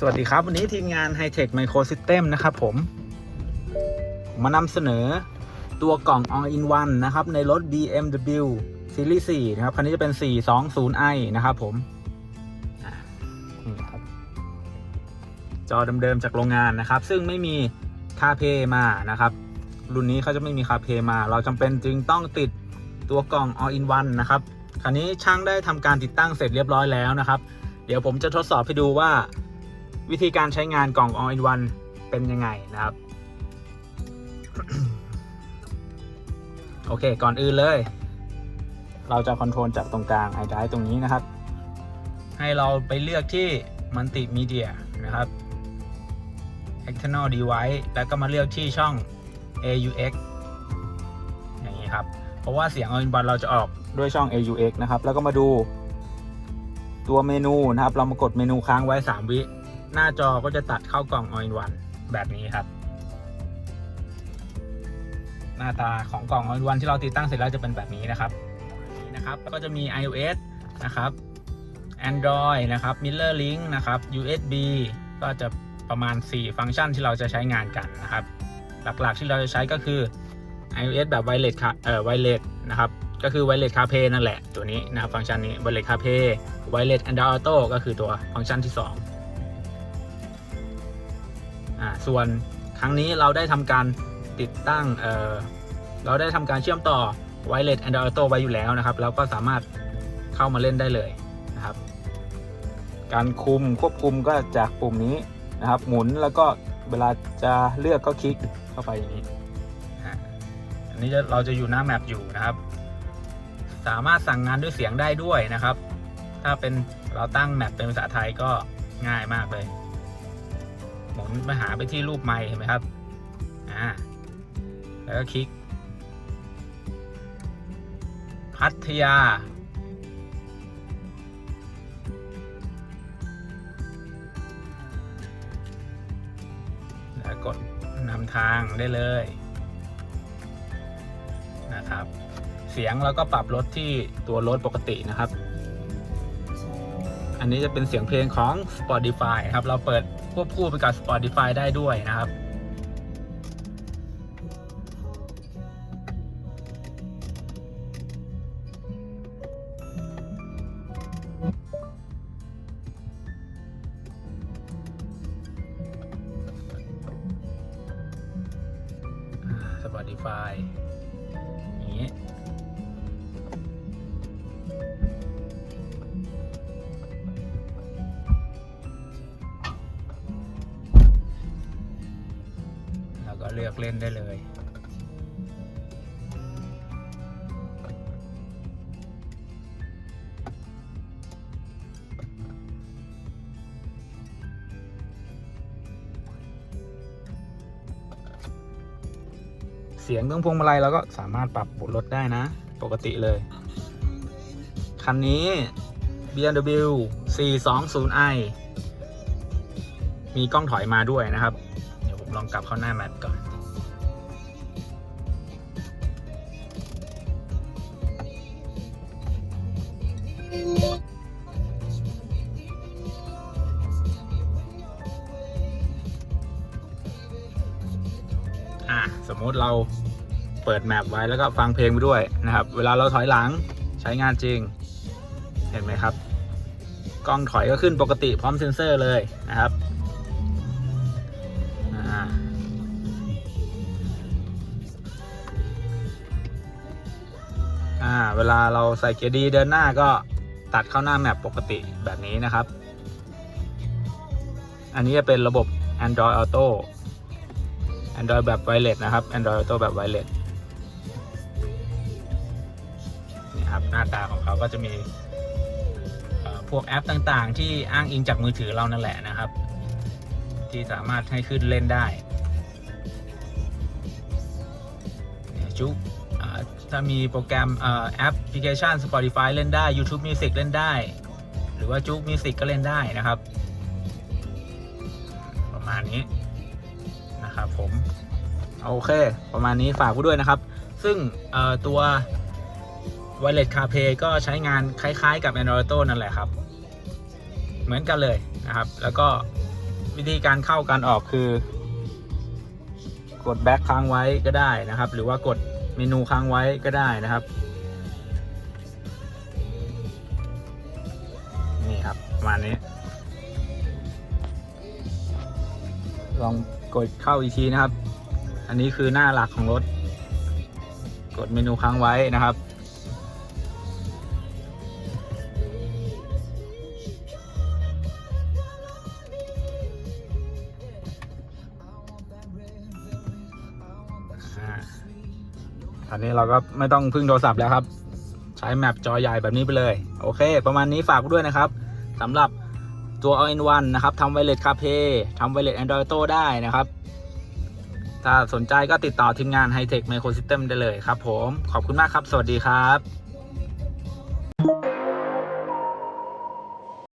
สวัสดีครับ วันนี้ทีมงาน Hightech Micro System นะครับผม มานำเสนอตัวกล่อง All in One นะครับ ในรถ BMW Series 4 นะครับ คันนี้จะเป็น 420i นะครับผมนี่ครับ จอเดิมๆจากโรงงานนะครับ ซึ่งไม่มีคาเพมานะครับ รุ่นนี้เขาจะไม่มีคาเพมา เราจำเป็นจึงต้องติดตัวกล่อง All in One นะครับ คันนี้ช่างได้ทำการติดตั้งเสร็จเรียบร้อยแล้วนะครับ เดี๋ยวผมจะทดสอบให้ดูว่า วิธีการใช้งานกล่อง All in One เป็นยังไงนะครับ โอเค ก่อนอื่นเลย เราจะคอนโทรลจากตรงกลางไอไดตรงนี้นะครับ ให้เราไปเลือกที่ Multimedia นะครับ External Device แล้วก็มาเลือกที่ช่อง AUX อย่างนี้ครับ เพราะว่าเสียง All in One เราจะออกด้วยช่อง AUX นะครับ แล้วก็มาดูตัวเมนูนะครับ เรามากดเมนูค้างไว้ 3 วิ หน้าจอก็จะตัดเข้ากล่อง All in One แบบนี้ครับ หน้าตาของกล่อง All in One ที่เราติดตั้งเสร็จแล้วจะเป็นแบบนี้นะครับนี่นะครับแล้วก็จะมี iOS นะครับ Android นะครับ Mirror Link นะครับ USB ก็จะประมาณ 4 ฟังก์ชันที่เราจะใช้งานกันนะครับ หลักๆที่เราจะใช้ก็คือ iOS แบบ Wireless ค่ะเอ่อ Wireless นะครับ ก็คือ Wireless CarPlay นั่นแหละตัวนี้นะครับฟังก์ชันนี้ Wireless CarPlay Wireless Android Auto ก็คือตัวฟังก์ชันที่ 2 อ่าส่วนครั้งนี้เราได้ทำการติดตั้งเอ่อเราได้ทำการเชื่อมต่อ Wireless Android Auto ไว้อยู่แล้วนะครับแล้วก็สามารถเข้ามาเล่นได้เลยนะครับ การคุมควบคุมก็จากปุ่มนี้นะครับ หมุนแล้วก็เวลาจะเลือกก็คลิกเข้าไปอย่างนี้อันนี้จะเราจะอยู่หน้าแมปอยู่นะครับ สามารถสั่งงานด้วยเสียงได้ด้วยนะครับ ถ้าเป็นเราตั้งแมปเป็นภาษาไทยก็ง่ายมากเลย หมุนไปหาไปที่รูปไม้เห็นไหมครับอ่าแล้วก็คลิก พัทยา แล้วกดนำทางได้เลยนะครับ เสียงเราก็ปรับลดที่ตัวรถปกตินะครับ นนี้จะเป็นเสียงเพลงของ Spotify ครับ เราเปิดควบคู่ไปกับ Spotify ได้ด้วยนะครับ Spotify อย่างนี้ ก็เลือกเล่นได้เลย เสียงตรงพวงมาลัยเราก็สามารถปรับปรับลดได้นะ ปกติเลย คันนี้ BMW 420i มีกล้องถอยมาด้วยนะครับ ลองกลับเข้าหน้าแมปก่อน อะ สมมติเราเปิดแมปไว้แล้วก็ฟังเพลงไปด้วยนะครับ เวลาเราถอยหลังใช้งานจริง เห็นไหมครับ กล้องถอยก็ขึ้นปกติพร้อมเซ็นเซอร์เลยนะครับ เวลาเราใส่เกียร์ดีเดินหน้าก็ตัดเข้าหน้าแมปปกติแบบนี้นะครับ อันนี้จะเป็นระบบ Android Auto Android แบบไวเลสนะครับ Android Auto แบบไวเลสนี่ครับหน้าตาของเขาก็จะมีพวกแอปต่างๆ ที่อ้างอิงจากมือถือเรานั่นแหละนะครับ ที่สามารถให้ขึ้นเล่นได้เนี่ยจุ๊ก ถ้ามีโปรแกรมอแอปพลิเคชัน Spotify เล่นได้ YouTube Music เล่นได้ หรือว่าจุ๊ก Music ก็เล่นได้นะครับ ประมาณนี้นะครับผมโอเค ประมาณนี้ฝากไว้ด้วยนะครับ ซึ่งตัว Wireless CarPlay ก็ใช้งานคล้ายๆกับ Android Auto นั่นแหละครับ เหมือนกันเลยนะครับ แล้วก็วิธีการเข้าการออกคือ กดแบ็คค้างไว้ก็ได้นะครับ หรือว่ากด เมนูค้างไว้ก็ได้นะครับ นี่ครับประมาณนี้ ลองกดเข้าอีกทีนะครับ อันนี้คือหน้าหลักของรถ กดเมนูค้างไว้นะครับอ่า อนนี้เราก็ไม่ต้องพึ่งโทรศัพท์แล้วครับ ใช้แมปจอใหญ่แบบนี้ไปเลย โอเค ประมาณนี้ฝากด้วยนะครับสำหรับตัว All in One นะครับทำไวเลสคาเพทำไวเลส Android Auto ได้นะครับ ถ้าสนใจก็ติดต่อทีมงาน Hightech Microsystem ได้เลยครับผม ขอบคุณมากครับ สวัสดีครับ